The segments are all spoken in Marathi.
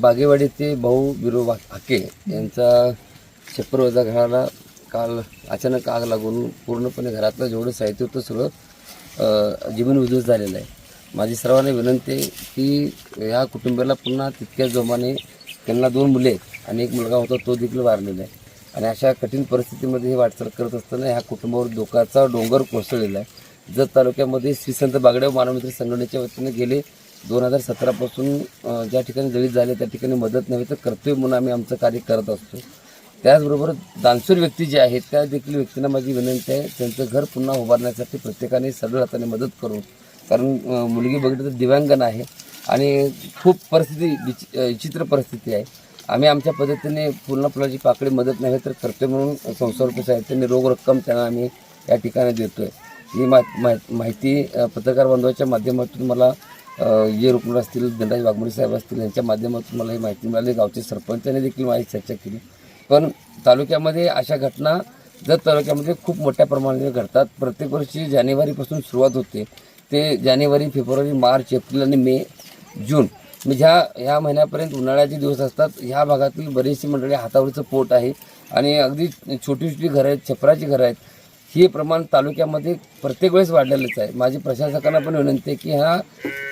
बागेवाडी ते भाऊ बिरो हाके यांचा छप्परवजा घराला काल अचानक आग लागून पूर्णपणे घरातलं जेवढं साहित्य होतं सगळं जीवन उद्ध्वस्त झालेलं आहे. माझी सर्वांना विनंती आहे की ह्या कुटुंबाला पुन्हा तितक्याच जोमाने त्यांना दोन मुले आहेत आणि एक मुलगा होता तो देखील वारलेला आहे. आणि अशा कठीण परिस्थितीमध्ये हे वाटचाल करत असताना ह्या कुटुंबावर धोकाचा डोंगर कोसळलेला आहे. जत तालुक्यामध्ये श्रीसंत बागडेव मानवमित्र संघटनेच्या वतीने गेले दोन हजार सतरापासून ज्या ठिकाणी दलित झाले त्या ठिकाणी मदत नव्हे तर कर्तव्य म्हणून आम्ही आमचं कार्य करत असतो. त्याचबरोबर दानशूर व्यक्ती जे आहेत त्या देखील व्यक्तींना माझी विनंती आहे त्यांचं घर पुन्हा उभारण्यासाठी प्रत्येकाने सरळ हाताने मदत करू. कारण मुलगी बघितलं तर दिव्यांगन आहे आणि खूप परिस्थिती विचि- विचित्र परिस्थिती आहे. आम्ही आमच्या पद्धतीने पूर्ण फुलाची पाकळी मदत नव्हे तर कर्तव्य म्हणून संसार रुपये साहित्याने रोग रक्कम त्यांना आम्ही या ठिकाणी देतो आहे ही मा माहिती पत्रकार बांधवाच्या माध्यमातून मला ये जे असतील धनराज वाघमोडे साहेब असतील यांच्या माध्यमातून मला ही माहिती मिळाली. गावचे सरपंचाने देखील माझी चर्चा केली. पण तालुक्यामध्ये अशा घटना जर तालुक्यामध्ये खूप मोठ्या प्रमाणात घडतात प्रत्येक वर्षी जानेवारीपासून सुरुवात होते. ते जानेवारी फेब्रुवारी मार्च एप्रिल आणि मे जून. म्हणजे ह्या ह्या महिन्यापर्यंत उन्हाळ्याचे दिवस असतात. ह्या भागातील बरीचशी मंडळी हातावरचं पोट आहे. आणि अगदी छोटी छोटी घरं आहेत छपराची घरं आहेत. हे प्रमाण तालुक्यामध्ये प्रत्येक वेळेस वाढलेलंच आहे. माझी प्रशासकांना पण विनंती आहे की ह्या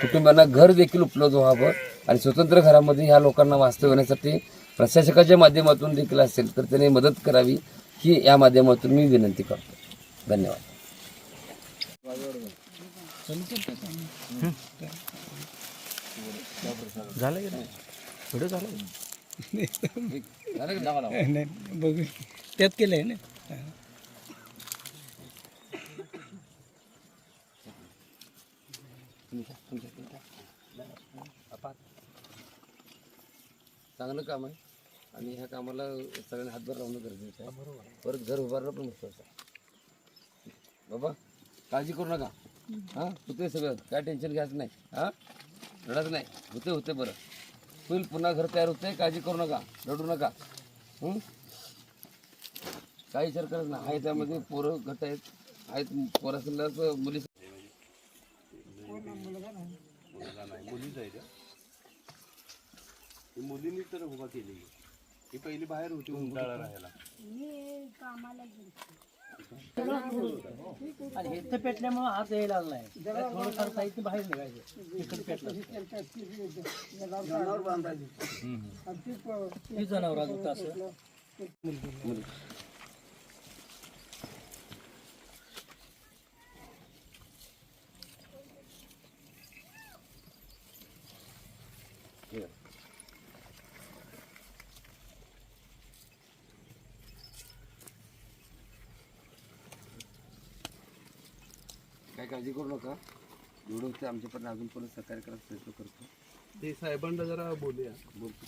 कुटुंबांना घर देखील उपलब्ध व्हावं आणि स्वतंत्र घरामध्ये ह्या लोकांना वास्तव येण्यासाठी प्रशासकाच्या माध्यमातून देखील असेल तर त्यांनी मदत करावी ही या माध्यमातून मी विनंती करतो. धन्यवाद. झालं की नाही? व्हिडिओ झाला? त्यात केलं आहे ना? चांगलं काम आहे. आणि ह्या कामाला सगळ्यांनी हातभार लावणं गरजेचं आहे. बरोबर परत घर उभारणं पण महत्वाचं आहे. बाबा काळजी करू नका. हां? होते सगळं. काय टेन्शन घ्यायचं नाही. हां? रडायचं नाही. होते होते बरं. होईल पुन्हा घर तयार होते काळजी करू नका. रडू नका. काही विचार करत नाही. आहे त्यामध्ये पोरं घट आहेत. आहेत. पोरासला मुली मुलींनी तर उभा केली. ही पहिली बाहेर होती उंटाळा राहायला. आणि इथं पेटल्यामुळे हात यायला लागला आहे. थोडंफार साहित्य बाहेर निघायचं. इकडे पेटलं. ही जनावर होतं असं? काय काळजी करू नका. एवढं होते पण अजून परत सहकार्य करायचा प्रयत्न करतो. ते साहेबांना जरा बोलूया. बोलतो.